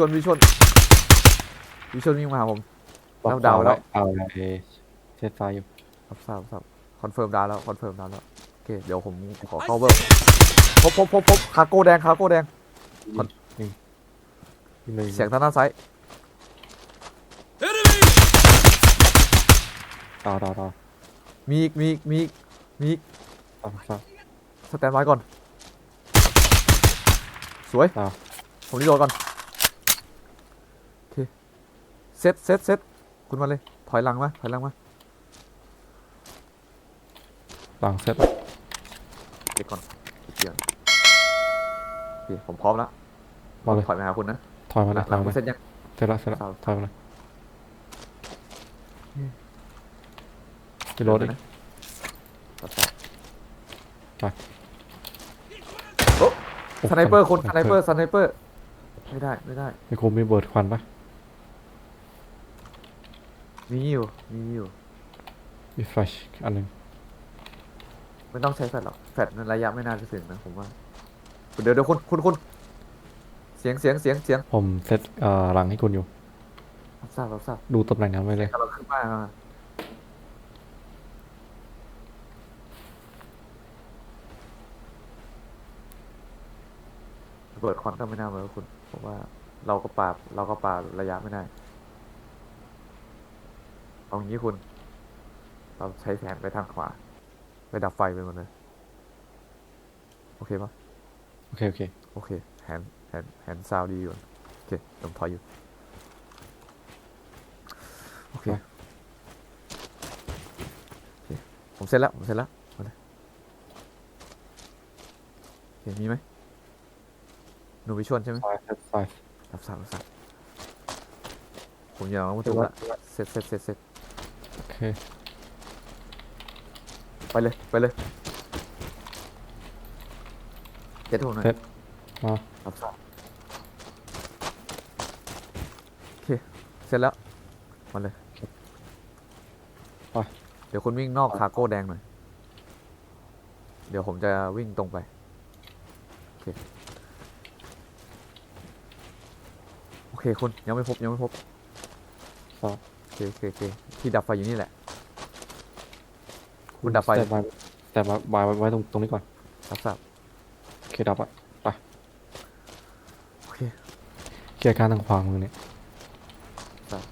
ชวลวิชวลวิชวลวิ่งมาหาผมแล้วเดาแล้ว เอาไอ้เซตไฟอยู่รับทราบรับทราบคอนเฟิร์มดาวแล้วคอนเฟิร์มดาวแล้วโอเคเดี๋ยวผมขอเข้าเวิร์พบพบพบพบคาโก้แดงคาโก้แดงก่อนยิงยิงเลยเสียงทางด้านซ้ายต่อต่อต่อมีอีกมีอีกมีอีกมีอีกต่อต่อ สแตนบายก่อน สวยต่อผมรีโหลดก่อนโอเค เซตเซตเซตคุณมาเลย ถอยหลังมา ถอยหลังมา หลังเซตเด็กก่อนเดี๋ยวโอเคผมพร้อมแล้วมาเลยถอยมาหาคุณนะถอยมาหเลลัยงหลังถอยคุมาณเลเซยตยัง เสร็จแล้วเสร็จแล้วครับถอยมาเลยรีโหลดอีกรับทราบไปโอ้โอ้สไนเปอร์คนสไนเปอร์สไนเปอร์ ไม่ได้ ไม่ได้ มีคมมีเบิร์ดควันปะ มีอยู่ มีอยู่ มีแฟลชอันหนึ่งไม่ต้องใช้แฟลชหรอก แฟลชในระยะไม่น่าจะถึงนะผมว่า เดี๋ยวเดี๋ยวคุณคุณคุณเสียงเสียงเสียงเสียงผมเซตเอ่อหลังให้คุณอยู่ รับทราบรับทราบดูตำแหน่งนั้นไว้เลย กำลังขึ้นมาระเบิดควันก็ไม่น่าเวิร์คคุณผมว่าเราก็ปราบเราก็ปราบระยะไม่ได้ เอางี้คุณ เราใช้แผนไปทางขวา ไปดับไฟไปหมดเลย โอเคปะโอเค โอเค โอเคแฮนแฮนแฮนซาวดีอยู่ โอเคผมถอยอยู่โอเคโอเค ผมเสร็จแล้ว ผมเสร็จแล้วมาเลยโอเคมีไหมหนูวิชวลใช่ไหมไฟเซตไฟรับทราบรับทราบผมยังไม่ถูกละเสร็จเสร็จเสร็จเสร็จโอเค ไปเลย ไปเลยเจ็ดถูกหน่อยเซตมารับทราบโอเค เสร็จแล้ว มาเลย ไป เดี๋ยวคุณวิ่งนอกคาร์โก้แดงหน่อย เดี๋ยวผมจะวิ่งตรงไป โอเค โอเคคุณยังไม่พบยังไม่พบต่อโอ เคโอเคโอเคที่ดับไฟอยู่นี่แหละ คุณดับไฟแต่ไว้แต่ไว้ไว้ไว้ตรงตรงนี้ก่อนรับทราบโอเคดับอะไปโอเคเคลียร์การทางขวามือเนี่ยทราบ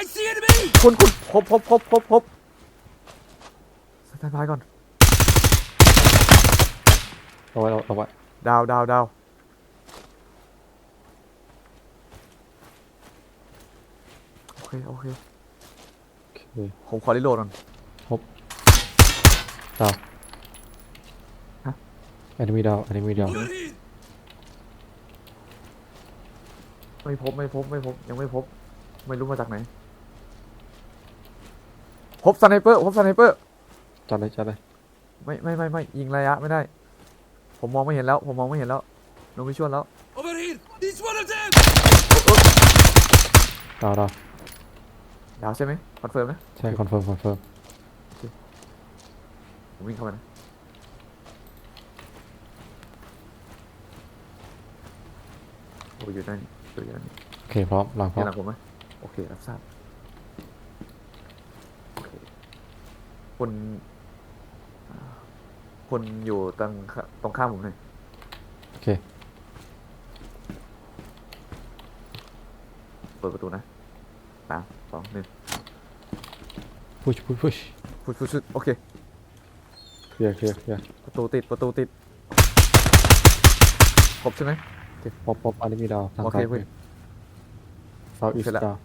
I see enemy! คุณคุณพบพบพบพบพบสแตนบายก่อน เอาไว้เอาเอาไว้ ดาวดาวดาวโอเค โอเค โอเคผมขอรีโหลดก่อน ดาวฮะ แอนมีดาวแอนมีดาว Over here! ไม่พบไม่พบไม่พบยังไม่พบ ไม่รู้มาจากไหน พบสไนเปอร์พบสไนเปอร์ จัดเลยจัดเลย ไม่ไม่ไม่ไม่ยิงระยะไม่ได้ ผมมองไม่เห็นแล้ว ผมมองไม่เห็นแล้วโนมิชวลแล้ว Over here! He's one of them! ดาวดาวดาวใช่ไหมคอนเฟิร์มนะใช่คอนเฟิร์มคอนเฟิร์มผมวิ่งเข้าไปนะโอ้ยอยู่นั่นอยู่นั่นโอเคพร้อมหลังพร้อเห็นมหลังผมไหมโอเครับทราบโอเคคุณอ่า คุณอยู่ตรงข้าตรงข้ามผมหน่อยโอเค เปิดประตูนะสามสองหนึ่งพุชพุชพุชฟุดฟุดฟุดโอเค เคลียร์เคลียร์เคลียร์ประตูติดประตูติดครบใช่ไหม ป๊อปป๊อปแอนมีดาวทางโอเคซ้ายเว้ย เซาท์อีสเสร็จแล้วดาว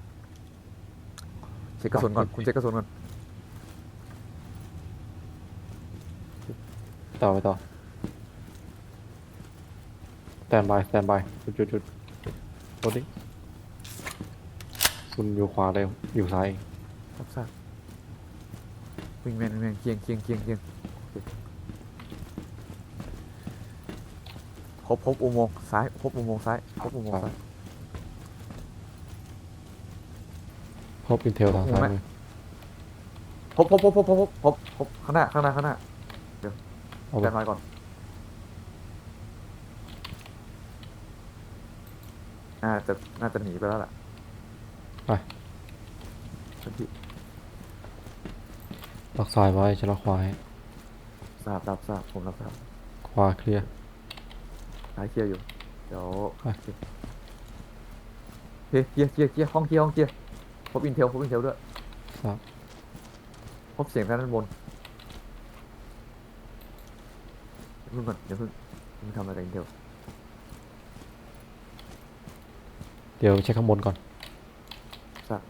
เช็คกระสุนก่อน คุณเช็คกระสุนก่อน ต่อไปต่อสแตนบายสแตนบายจุดจุดจุดโทษดิคุณอยู่ขวาเลยอยู่ซ้ายครับทราบวิ่งแมนวิ่งแมนเคียงเคียงเคียงเคียงพบพบอุโมงค์ซ้ายพบอุโมงค์ซ้ายพบอุโมงค์ซ้ายพบอินเทลทางซ้ายพบพบพบพบพบพบพบข้างหน้าข้างหน้าข้างหน้า เอาแตไปนไว้ก่อนน่าจะน่าจะหนีไปแล้วล่ะไปทันทีล็อกซ้ายไว้จะล็อกขวาให้ทราบรับทราบผมรับทราบขวาเคลียร์ซ้ายเคลียร์อยู่ เดี๋ยวไปโอเคเคลียร์เคลียร์เคลียร์ห้องเคลียร์ห้องเคลียร์พบอินเทลพบอินเทลด้วยทราบพบเสียงด้านบน เดี๋ยวเพิ่งก่อนเดี๋ยวเพิ่งเพิ่งทำอะไรกับอินเทลเดี๋ยวเช็คข้างบนก่อนทราบ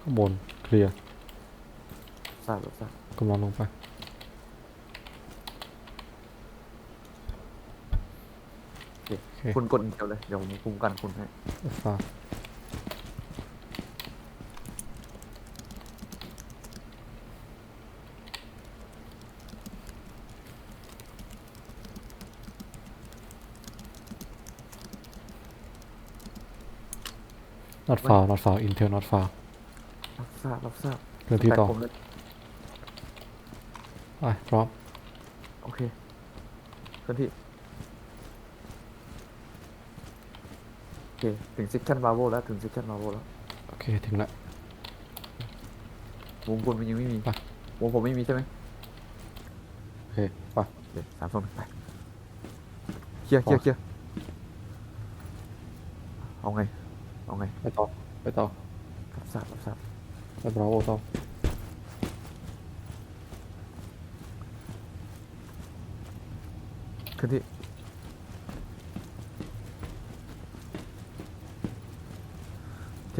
ข้างบนเคลียร์ทราบรับทราบกำลังลงไป โอเคโอเคคุณกดอินเทลเลย เดี๋ยวผมคุมกันคุณให้ทราบ นอตฟาวนอตฟาวอินเทลนอตฟาวรับทราบรับทราบเรื่องที่ต่อแต่ผมเลยไปพร้อมโอเคเคลื่อนที่โอเคถึงซิกชันบาโวแล้วถึงซิกชันบาโวแล้วโอเคถึงละ วงคุณมันยังไม่มีไป วงผมไม่มีใช่ไหมโอเคไปโอเคสามสองหนึ่งไปเคลียร์เคลียร์เคลียร์เอาไง เอาไงไปต่อไปต่อรับทราบรับทราบไปบราโวต่อเคลื่อนที่โอเค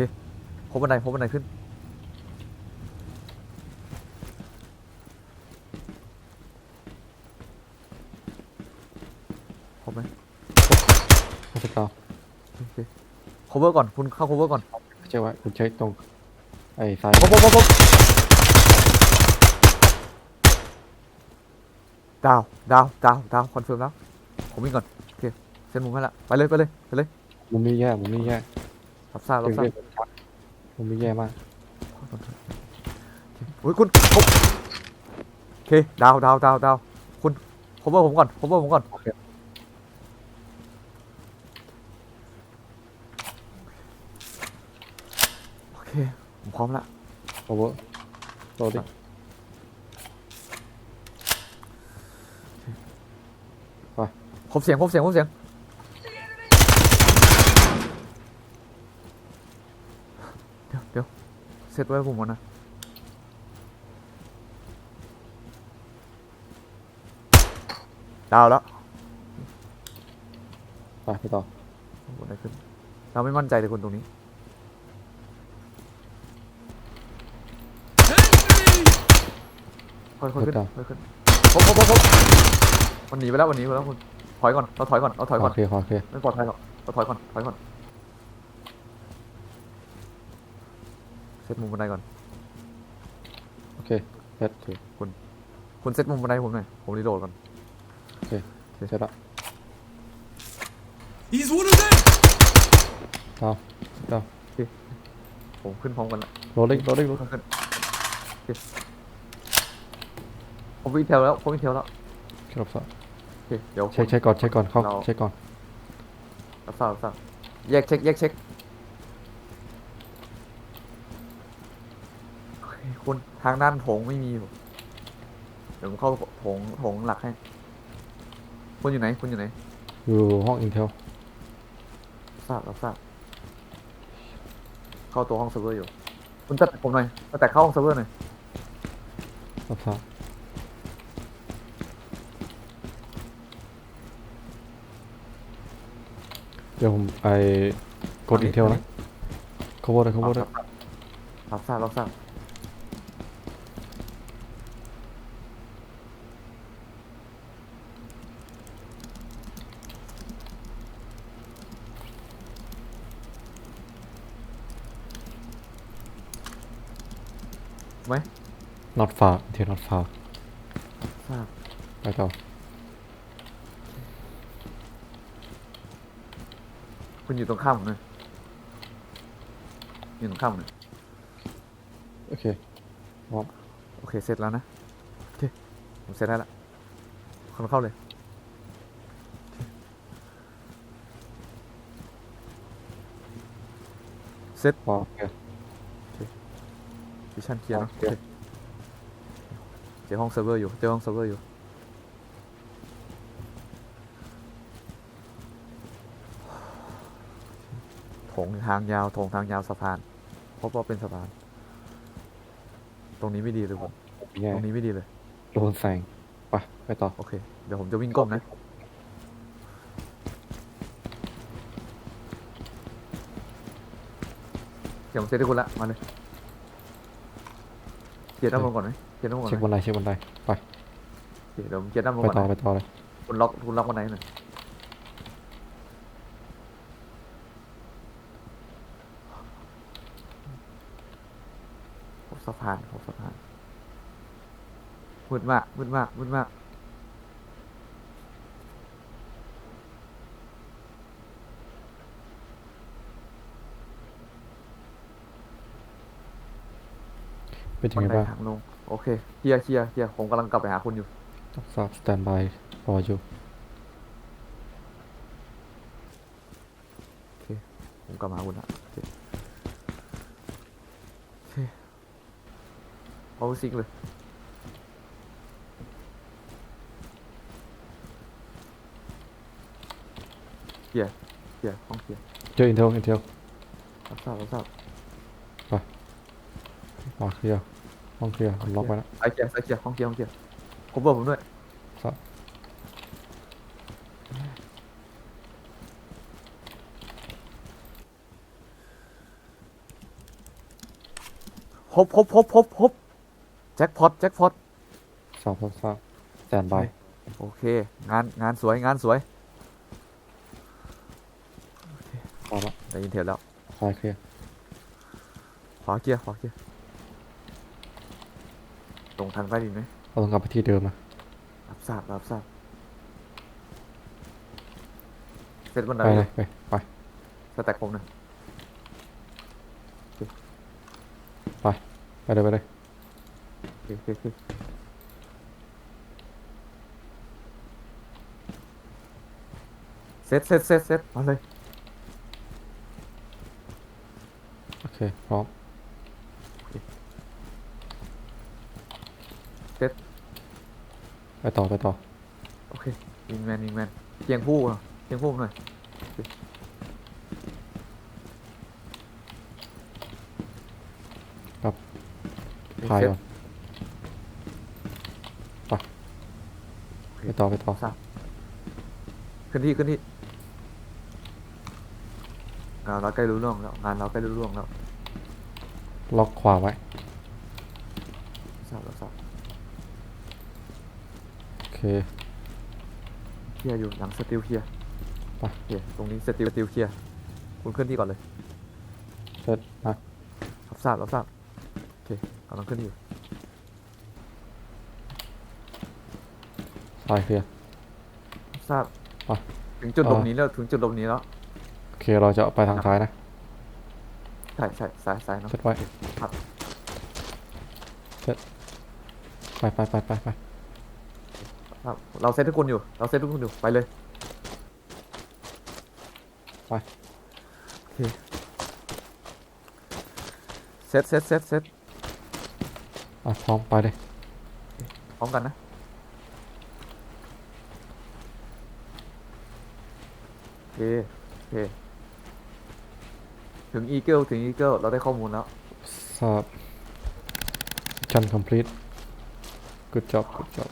พบบันไดพบบันไดขึ้นพบไหม มาสกาว โอเค cover ก่อนคุณเข้า cover ก่อนเช็คไว้คุณเช็คตรง ไอ้ซ้ายพบพบพบพบดาวดาวดาวดาวคอนเฟิร์มแล้ว ผมวิ่งก่อน โอเคเส้นมุมให้ละ ไปเลย ไปเลย ไปเลยมุมนี้แย่มุมนี้แย่รับทราบรับทราบมุมนี้แย่มากโอ้ยคุณพบโอเคดาวดาวดาวดาวคุณ cover ผมก่อน cover ผมก่อน โอ เคโอเค ผมพร้อมละโอเวอร์โรดิ้งพบเสียงพบเสียงพบเสียง เดี๋ยวเดี๋ยวเซตไว้ให้ผมก่อนนะดาวแล้วไปไปต่อเกิดอะไรขึ้น เราไม่มั่นใจเลยคุณตรงนี้ ค่อยๆขึ้นเกิดดาวค่อยๆขึ้นพบพบพบพบมันหนีไปแล้วมันหนีไปแล้วคุณถอยก่อนเราถอยก่อนเราถอยก่อนโอเคโอเคไม่ปลอดภัยหรอกเราถอยก่อนถอยก่อนเซตมุมบันไดก่อนโอเคเสร็จคุณเซตมุมบันไดให้ผมหน่อยผมรีโหลดก่อนเสร็จละ He's one of them! ดาวดาวผมขึ้นพร้อมกันละโรดิ้งโรดิ้งโรขึ้นขึ้นโอเค ผมวิ่งเทลแล้วผมวิ่งเทลแล้วครับทราบโอเคเดี๋ยวเช็คเช็คก่อนเช็คก่อนเข้าเราเช็คก่อนรับทราบรับทราบแยกเช็คแยกเช็คโอเคคุณทางด้านโถงไม่มีอยู่เดี๋ยวผมเข้าโถงโถงหลักให้ คุณอยู่ไหนคุณอยู่ไหนอยู่ห้องอินเทลรับทราบรับทราบเข้าตัวห้องเซิร์ฟเวอร์อยู่ คุณจัดผมหน่อยแต่เข้าห้องเซิร์ฟเวอร์หน่อยรับทราบ เดี๋ยวผมไปกดอีกเที่ยวนะเขาบอนเลยขาบวนเลยรับทราบรับทราบไหม not far เที่ยว not far าบไปต่อ คุณอยู่ตรงข้ามผมเลยอยู่ตรงข้ามผมเลยโอเคพร้อมโอเค เสร็จแล้วนะ โอเค ผมเสร็จได้ละคนเข้าเลย เสร็จพอโอเควิชั่นเคลียร์เนอะโอเคโอเคเจอห้องเซิร์ฟเวอร์อยู่ เจอห้องเซิร์ฟเวอร์อยู่ งทางยาวโถงทางยาวสะพานพบว่าเป็นสะพาน ตรงนี้ไม่ดีเลยผมแย่ตรงนี้ไม่ดีเลยโดนแสงไปไปต่อ โอเค เดี๋ยวผมจะวิ่งก้มนะ เดี๋ยวผมเซตให้คุณละ มาเลยเกียร์ด้านบนก่อนไหมเกียร์ด้านบนก่อนเช็คไหมบันไดเช็คบันไดไปโอเคเดี๋ยวผมเกียร์ด้านบนไปก่อนต่อนะไปต่อเลยคุณล็อกคุณล็อกบันไดหน่อยผมสะพานผมสะพาน มืดมากมืดมากมืดมากเป็นยังบัไงนไดบ้างทางลงโอเคเคลียร์เคลียร์เคลียร์ผมกำลังกลับไปหาคุณอยู่ทราบ stand by รออยู่ผมกลับมาหาคุณละโอเคโอเคเอาซิกเลย เคลียร์เคลียร์ห้องเคลียร์เจอ intel intel รับทราบรับทราบมาเคลียร์ห้องเคลียร์ล็อกไว้แล้วสายเคลียร์สายเคลียร์ห้องเคลียร์ห้องเคลียร์ผมบอกผมด้วยครับพบพบพบพบพบแจ็คพอตแจ็คพอตทราบทราบทราบ stand by โอเค งานงานสวยงานสวย พอละ ได้ ยินเทลแล้วซ้ายเคลียร์ขวาเคลียร์ขวาเคลียร์ตรงทางใต้ดินไหมเราต้องกลับไปที่เดิมนะรับทราบรับทราบเซตบันไดไปเลยไปไปสแต็กผมหนะไปเลยไปเลยโอเคโอเคโอเคเซตเซตเซตเซตมาเลย โอเค พร้อมไปต่อไปต่อ โอเคยิงแมนยิงแมนเพียงผู้อะเพียงผู้หน่อยครับโอเคพายเซตก่อนไปไปต่อไปต่อทราบขึ้นที่ขึ้นที่งานเราใกล้รู้เรื่องแล้วงานเราใกล้รู้เรื่องแล้ว ล็อกขวาไว้ทราบแล้วทราบโอเค เคลียร์อยู่หลังสติลเคลียร์ไป โอเคตรงนี้สติลสติลเคลียร์คุณขึ้นที่ก่อนเลยเสร็จนะรับทราบรับทราบโอเคกำลังขึ้นที่อยู่ซ้ายเคลียร์ รับทราบไป ถึงจุดเอ่หลอบหนี้แล้วถึงจุดหลบหนี้แล้ว โอเคเราจะไปทางซ้ายนะใช่ใช่ซ้ายซ้ายเนาะเสร็จไว้ครับ เสร็จไปไปไปไปไปครับเราเซตทุกคนอยู่ เราเซตทุกคนอยู่ไปเลยไปโอเคเซตเซตเซตเซตอะพร้อมไปเลยพร้อมกันนะโอเคโอเค ถึงอีเกิลถึงอีเกิลเราได้ข้อมูลแล้ว ทราบ mission complete good job good job